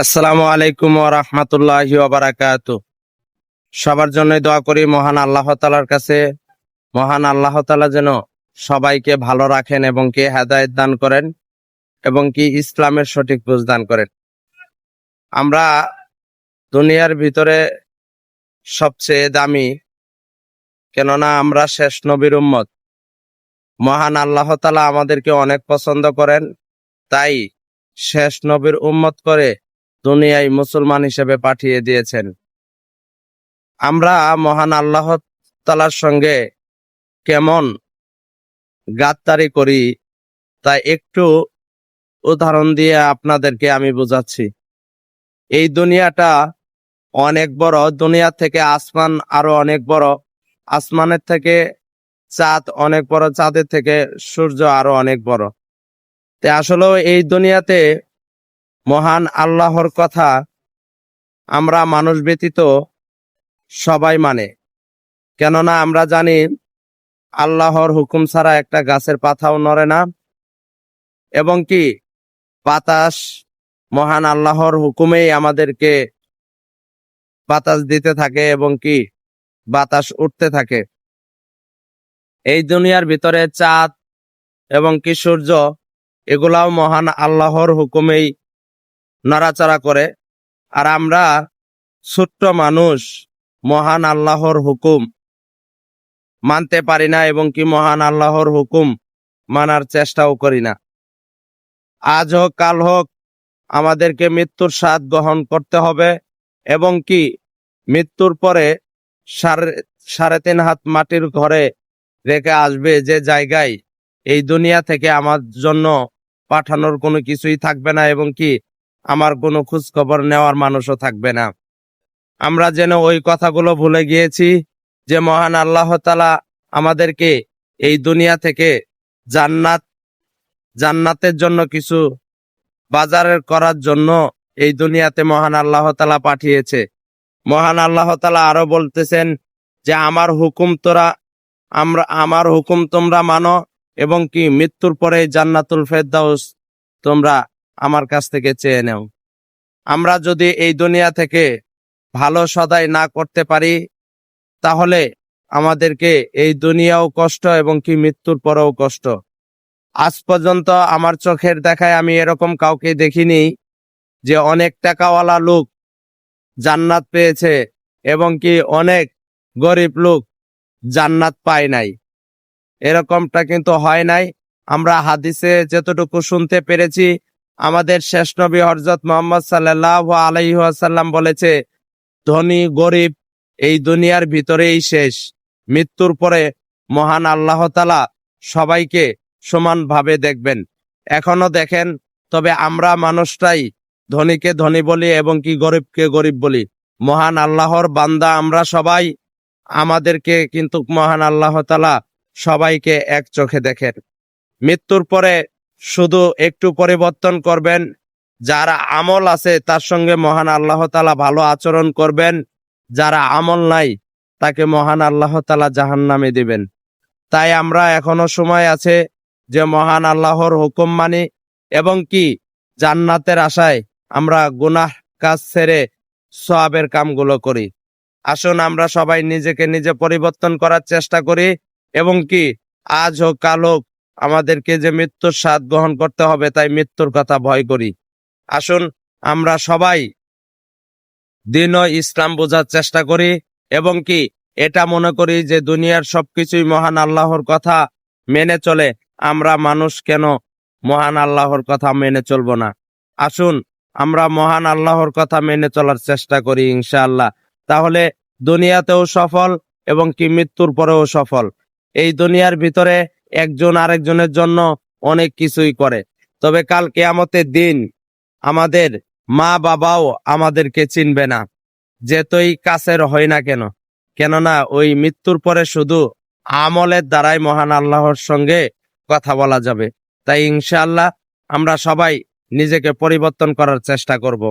আসসালামু আলাইকুম ও রহমতুল্লাহ বারাকাত সবার জন্য দোয়া করি, মহান আল্লাহ তালার কাছে, মহান আল্লাহ তালা যেন সবাইকে ভালো রাখেন এবং কি হেদায়ত দান করেন এবং কি ইসলামের সঠিক বুঝ দান করেন। আমরা দুনিয়ার ভিতরে সবচেয়ে দামি, কেননা আমরা শেষ নবীর উম্মত। মহান আল্লাহ তালা আমাদেরকে অনেক পছন্দ করেন, তাই শেষ নবীর উম্মত করে দুনিয়ায় মুসলমান হিসেবে পাঠিয়ে দিয়েছেন। আমরা মহান আল্লাহ তালার সঙ্গে কেমন গাদ্দারি করি, তা একটু উদাহরণ দিয়ে আপনাদেরকে আমি বোঝাচ্ছি। এই দুনিয়াটা অনেক বড়, দুনিয়া থেকে আসমান আরও অনেক বড়, আসমানের থেকে চাঁদ অনেক বড়, চাঁদের থেকে সূর্য আরও অনেক বড়। তে আসলে এই দুনিয়াতে মহান আল্লাহর কথা আমরা মানুষ ব্যতীত সবাই মানে। কেননা আমরা জানি আল্লাহর হুকুম ছাড়া একটা গাছের পাতাও নড়ে না। এবং কি বাতাস মহান আল্লাহর হুকুমেই আমাদেরকে বাতাস দিতে থাকে এবং কি বাতাস উঠতে থাকে। এই দুনিয়ার ভিতরে চাঁদ এবং কি সূর্য এগুলাও মহান আল্লাহর হুকুমেই নড়াচড়া করে। আর আমরা ছোট্ট মানুষ, মহান আল্লাহর হুকুম মানতে পারি না এবং কি মহান আল্লাহর হুকুম মানার চেষ্টাও করি না। আজ হোক, কাল হোক, আমাদেরকে মৃত্যুর স্বাদ গ্রহণ করতে হবে এবং কি মৃত্যুর পরে সাড়ে সাড়ে তিন হাত মাটির ঘরে রেখে আসবে যে জায়গায় এই দুনিয়া থেকে আমার জন্য পাঠানোর কোনো কিছুই থাকবে না এবং কি আমার কোনো খোঁজ খবর নেওয়ার মানুষও থাকবে না। আমরা যেন ওই কথাগুলো ভুলে গিয়েছি যে মহান আল্লাহ তালা আমাদেরকে এই দুনিয়া থেকে জান্নাত, জান্নাতের জন্য কিছু বাজারের করার জন্য এই দুনিয়াতে মহান আল্লাহ তালা পাঠিয়েছে। মহান আল্লাহ তালা আরও বলতেছেন যে, আমার হুকুম তোরা, আমরা, আমার হুকুম তোমরা মানো এবং কি মৃত্যুর পরে জান্নাতুল ফেরদাউস তোমরা আমার কাছ থেকে চেয়ে নেও। আমরা যদি এই দুনিয়া থেকে ভালো সদাই না করতে পারি, তাহলে আমাদেরকে এই দুনিয়াও কষ্ট এবং কি মৃত্যুর পরেও কষ্ট। আজ পর্যন্ত আমার চোখের দেখায় আমি এরকম কাউকে দেখিনি যে অনেক টাকাওয়ালা লোক জান্নাত পেয়েছে এবং কি অনেক গরিব লোক জান্নাত পায় নাই। এরকমটা কিন্তু হয় নাই। আমরা হাদিসে যতটুকু শুনতে পেরেছি আমাদের শেষ নবী হরজত মোহাম্মদ সাল্লাহ আলাইসাল্লাম বলেছে, ধনী, গরিব, এই দুনিয়ার ভিতরেই শেষ। মৃত্যুর পরে মহান আল্লাহ তালা সবাইকে সমানভাবে দেখবেন। এখনও দেখেন, তবে আমরা মানুষটাই ধনীকে ধনী বলি এবং কি গরিবকে গরিব বলি। মহান আল্লাহর বান্দা আমরা সবাই, আমাদেরকে কিন্তু মহান আল্লাহ তালা সবাইকে এক চোখে দেখেন। মৃত্যুর পরে শুধু একটু পরিবর্তন করবেন, যারা আমল আছে তার সঙ্গে মহান আল্লাহ তালা ভালো আচরণ করবেন, যারা আমল নাই তাকে মহান আল্লাহ তালা জাহান নামে দিবেন। তাই আমরা এখনও সময় আছে যে মহান আল্লাহর হুকুম মানি এবং কি জান্নাতের আশায় আমরা গুনাহ কাজ ছেড়ে সোয়াবের কামগুলো করি। আসুন আমরা সবাই নিজেকে নিজে পরিবর্তন করার চেষ্টা করি এবং কি আজ হোক, কাল হোক আমাদেরকে যে মৃত্যুর স্বাদ গ্রহণ করতে হবে, তাই মৃত্যুর কথা ভয় করি। আসুন, আমরা সবাই দিন ইসলাম বোঝার চেষ্টা করি এবং কি এটা মনে করি যে দুনিয়ার সবকিছুই মহান আল্লাহর কথা মেনে চলে। আমরা মানুষ কেন মহান আল্লাহর কথা মেনে চলবো না? আসুন, আমরা মহান আল্লাহর কথা মেনে চলার চেষ্টা করি ইনশাআল্লাহ। তাহলে দুনিয়াতেও সফল এবং কি মৃত্যুর পরেও সফল। এই দুনিয়ার ভিতরে একজন আরেকজনের জন্য অনেক কিছুই করে। তবে কাল কেয়ামতের দিন আমাদের মা বাবাও আমাদেরকে চিনবে না, যে যেতই কাছের হয় না কেন? কেননা ওই মৃত্যুর পরে শুধু আমলের দ্বারাই মহান আল্লাহর সঙ্গে কথা বলা যাবে। তাই ইনশাআল্লাহ আমরা সবাই নিজেকে পরিবর্তন করার চেষ্টা করব।